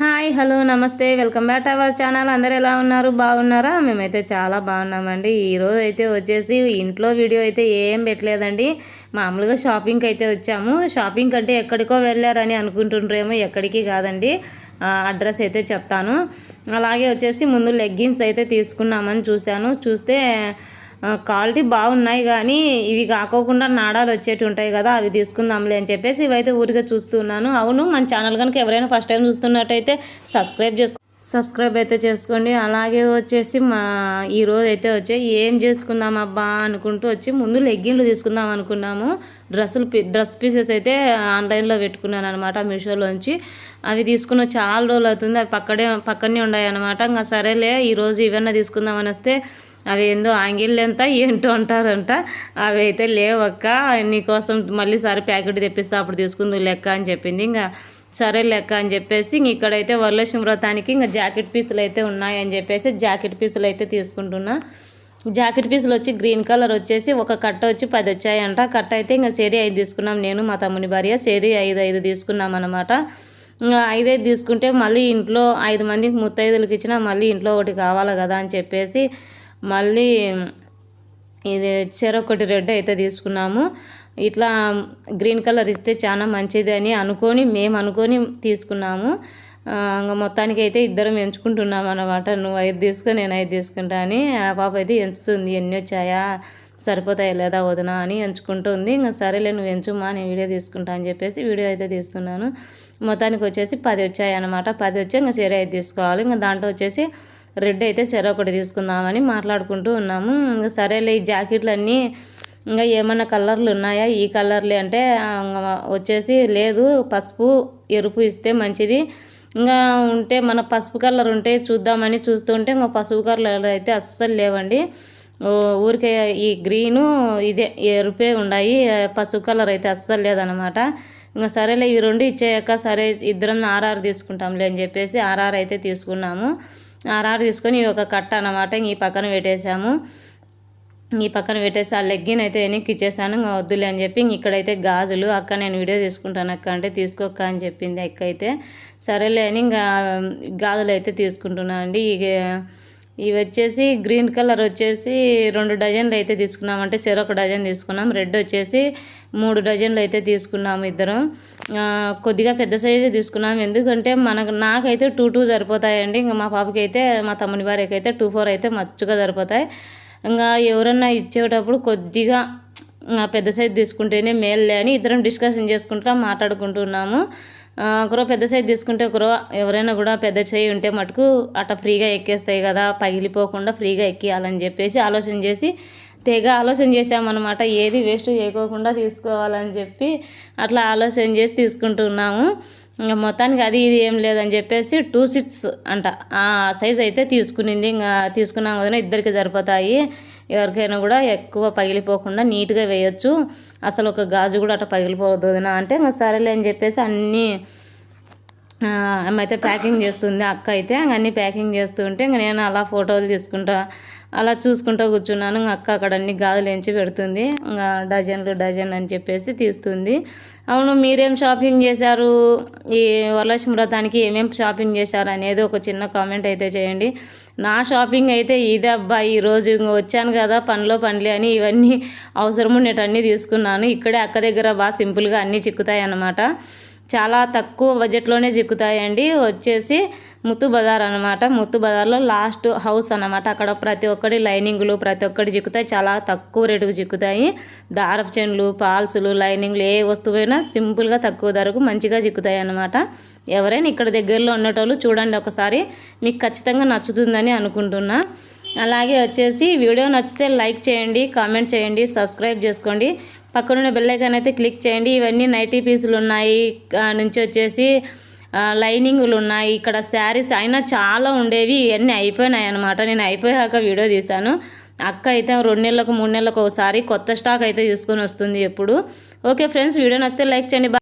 Hi hello నమస్తే. Welcome back to our channel. అందరు ఎలా ఉన్నారు? బాగున్నారా? మేమైతే చాలా బాగున్నామండి. ఈరోజు అయితే వచ్చేసి ఇంట్లో వీడియో అయితే ఏం పెట్టలేదండి. మామూలుగా షాపింగ్కి అయితే వచ్చాము. షాపింగ్ అంటే ఎక్కడికో వెళ్ళారని అనుకుంటుండ్రేమో ఎక్కడికి కాదండి. అడ్రస్ అయితే చెప్తాను. అలాగే వచ్చేసి ముందు లెగ్గిన్స్ అయితే తీసుకున్నామని చూశాను. చూస్తే క్వాలిటీ బాగున్నాయి కానీ ఇవి కాకోకుండా నాడాలు వచ్చేటి ఉంటాయి కదా అవి తీసుకుందాంలే అని చెప్పేసి ఇవైతే ఊరిగా చూస్తున్నాను అవును మన ఛానల్ కనుక ఎవరైనా ఫస్ట్ టైం చూస్తున్నట్టయితే సబ్స్క్రైబ్ చేసుకో సబ్స్క్రైబ్ అయితే చేసుకోండి. అలాగే వచ్చేసి మా ఈరోజు అయితే వచ్చి ఏం చేసుకుందాం అబ్బా అనుకుంటూ వచ్చి ముందు లెగ్గిన్లు తీసుకుందాం అనుకున్నాము. డ్రెస్సులు డ్రెస్ పీసెస్ అయితే ఆన్లైన్లో పెట్టుకున్నాను అనమాట మీషోలోంచి. అవి తీసుకున్న చాలా రోజులు అవుతుంది. అవి పక్కనే పక్కనే ఉన్నాయి అనమాట ఇంకా సరేలే ఈరోజు ఇవన్నీ తీసుకుందామని వస్తే అవి ఏందో ఆంగిల్ ఎంత ఏంటో అంటారంట. అవి అయితే లేవక్క నీకోసం మళ్ళీ సరే ప్యాకెట్ తెప్పిస్తే అప్పుడు తీసుకుంది లెక్క అని చెప్పింది. ఇంకా సరే లెక్క అని చెప్పేసి ఇక్కడైతే వరలక్ష్మి వ్రతానికి ఇంకా జాకెట్ పీసులు అయితే ఉన్నాయని చెప్పేసి జాకెట్ పీసులు అయితే తీసుకుంటున్నా. జాకెట్ పీసులు వచ్చి గ్రీన్ కలర్ వచ్చేసి ఒక కట్ట వచ్చి పది వచ్చాయంట. కట్ట అయితే ఇంకా సేరీ ఐదు తీసుకున్నాం నేను మా తమ్ముని భార్య. సేరీ ఐదు ఐదు తీసుకున్నాం అనమాట ఇంకా ఐదైదు తీసుకుంటే మళ్ళీ ఇంట్లో ఐదు మందికి ముత్తైదులకు ఇచ్చినా మళ్ళీ ఇంట్లో ఒకటి కావాలి కదా అని చెప్పేసి మళ్ళీ ఇది చెరొకటి రెడ్ అయితే తీసుకున్నాము. ఇట్లా గ్రీన్ కలర్ ఇస్తే చాలా మంచిది అని అనుకొని మేము అనుకొని తీసుకున్నాము. ఇంకా మొత్తానికి అయితే ఇద్దరం ఎంచుకుంటున్నాం అనమాట నువ్వు ఐదు తీసుకో నేను ఐదు తీసుకుంటా అని ఆ పాప అయితే ఎంచుతుంది. ఎన్ని వచ్చాయా? సరిపోతాయి లేదా వదినా అని ఎంచుకుంటుంది. ఇంకా సరేలే నువ్వు ఎంచుమా నేను వీడియో తీసుకుంటా అని చెప్పేసి వీడియో అయితే తీస్తున్నాను. మొత్తానికి వచ్చేసి పది వచ్చాయి అనమాట పది వచ్చి ఇంకా సరే అయితే తీసుకోవాలి. ఇంకా దాంట్లో వచ్చేసి రెడ్ అయితే సరే ఒకటి తీసుకుందామని మాట్లాడుకుంటూ ఉన్నాము. ఇంకా సరేలే ఈ జాకెట్లు అన్నీ ఇంకా ఏమైనా కలర్లు ఉన్నాయా? ఈ కలర్లే అంటే వచ్చేసి లేదు. పసుపు ఎరుపు ఇస్తే మంచిది. ఇంకా ఉంటే మన పసుపు కలర్ ఉంటే చూద్దామని చూస్తుంటే ఇంకా పసుపు కలర్ అయితే అస్సలు లేవండి. ఊరికే ఈ గ్రీను ఇదే ఎరుపే ఉన్నాయి పసుపు కలర్ అయితే అస్సలు లేదనమాట ఇంకా సరేలే ఈ రెండు ఇచ్చేయక సరే ఇద్దరం ఆర్ఆర్ తీసుకుంటాంలే అని చెప్పేసి ఆర్ఆర్ అయితే తీసుకున్నాము. ఆర్ఆర్ తీసుకొని ఒక కట్ట అనమాట ఈ పక్కన పెట్టేసాము ఈ పక్కన పెట్టేసి ఆ లెగ్గిన్ అయితే వెనక్కి ఇచ్చేసాను ఇంకా వద్దులే అని చెప్పి ఇక్కడైతే గాజులు అక్క నేను వీడియో తీసుకుంటాను అక్క అంటే తీసుకోక్క అని చెప్పింది అక్క అయితే. సరేలే అని ఇంకా గాజులు అయితే తీసుకుంటున్నాను అండి. ఇక ఇవి వచ్చేసి గ్రీన్ కలర్ వచ్చేసి రెండు డజన్లు అయితే తీసుకున్నామంటే చెరొక డజన్ తీసుకున్నాం. రెడ్ వచ్చేసి మూడు డజన్లు అయితే తీసుకున్నాము ఇద్దరం. కొద్దిగా పెద్ద సైజు తీసుకున్నాం. ఎందుకంటే మనకు నాకైతే టూ టూ సరిపోతాయండి. ఇంకా మా పాపకి అయితే మా తమ్ముని వారికి అయితే టూ ఫోర్ అయితే మచ్చుగా సరిపోతాయి. ఇంకా ఎవరన్నా ఇచ్చేటప్పుడు కొద్దిగా పెద్ద సైజు తీసుకుంటేనే మేల్లే అని ఇద్దరం డిస్కషన్ చేసుకుంటా మాట్లాడుకుంటున్నాము. ఒకరో పెద్ద సైజు తీసుకుంటే ఒకరో ఎవరైనా కూడా పెద్ద చేయి ఉంటే మటుకు అట్లా ఫ్రీగా ఎక్కేస్తాయి కదా పగిలిపోకుండా ఫ్రీగా ఎక్కియాలని చెప్పేసి ఆలోచన చేసి తెగ ఆలోచన చేసామన్నమాట ఏది వేస్ట్ చేయకోకుండా తీసుకోవాలని చెప్పి అట్లా ఆలోచన చేసి తీసుకుంటున్నాము. ఇంకా మొత్తానికి అది ఇది ఏం లేదని చెప్పేసి టూ సిక్స్ అంట. ఆ సైజ్ అయితే తీసుకునింది. ఇంకా తీసుకున్నాం కదా ఇద్దరికి సరిపోతాయి. ఎవరికైనా కూడా ఎక్కువ పగిలిపోకుండా నీట్గా వేయచ్చు. అసలు ఒక గాజు కూడా అట్లా పగిలిపోవద్దు అంటే ఇంకా సరేలే అని చెప్పేసి అన్నీ ఆమె అయితే ప్యాకింగ్ చేస్తుంది అక్క అయితే అన్నీ ప్యాకింగ్ చేస్తుంటే ఇంక నేను అలా ఫోటోలు తీసుకుంటా అలా చూసుకుంటూ కూర్చున్నాను అక్క అక్కడ అన్ని గాజులు ఎంచి పెడుతుంది ఇంకా డజన్లు డజన్ అని చెప్పేసి తీస్తుంది. అవును మీరేం షాపింగ్ చేశారు? ఈ వరలక్ష్మి వ్రతానికి ఏమేం షాపింగ్ చేశారు అనేది ఒక చిన్న కామెంట్ అయితే చేయండి. నా షాపింగ్ అయితే ఇదే అబ్బా ఈరోజు ఇంక వచ్చాను కదా పనిలో పనిలే అని ఇవన్నీ అవసరం ఉండేటన్నీ తీసుకున్నాను. ఇక్కడే అక్క దగ్గర బాగా సింపుల్గా అన్నీ చిక్కుతాయి అన్నమాట చాలా తక్కువ బడ్జెట్లోనే చిక్కుతాయండి. వచ్చేసి ముత్తు బజార్ అనమాట ముత్తు బజార్లో లాస్ట్ హౌస్ అనమాట అక్కడ ప్రతి ఒక్కటి లైనింగ్లు ప్రతి ఒక్కటి చిక్కుతాయి. చాలా తక్కువ రేటుకు చిక్కుతాయి. దారపు చెన్లు పాల్సులు లైనింగ్లు ఏ వస్తువైనా సింపుల్గా తక్కువ ధరకు మంచిగా చిక్కుతాయి అనమాట ఎవరైనా ఇక్కడ దగ్గరలో ఉండేటోళ్ళు చూడండి ఒకసారి. మీకు ఖచ్చితంగా నచ్చుతుందని అనుకుంటున్నా. అలాగే వచ్చేసి వీడియో నచ్చితే లైక్ చేయండి కామెంట్ చేయండి సబ్స్క్రైబ్ చేసుకోండి. పక్కనున్న బెల్లైకాన్ అయితే క్లిక్ చేయండి. ఇవన్నీ నైటీ పీసులు ఉన్నాయి. నుంచి వచ్చేసి లైనింగ్లు ఉన్నాయి. ఇక్కడ శారీస్ అయినా చాలా ఉండేవి. ఇవన్నీ అయిపోయినాయి అనమాట నేను అయిపోయాక వీడియో తీశాను. అక్క అయితే రెండు నెలలకు మూడు నెలలకు ఒకసారి కొత్త స్టాక్ అయితే తీసుకొని వస్తుంది ఎప్పుడు. ఓకే ఫ్రెండ్స్ వీడియో నచ్చితే లైక్ చేయండి.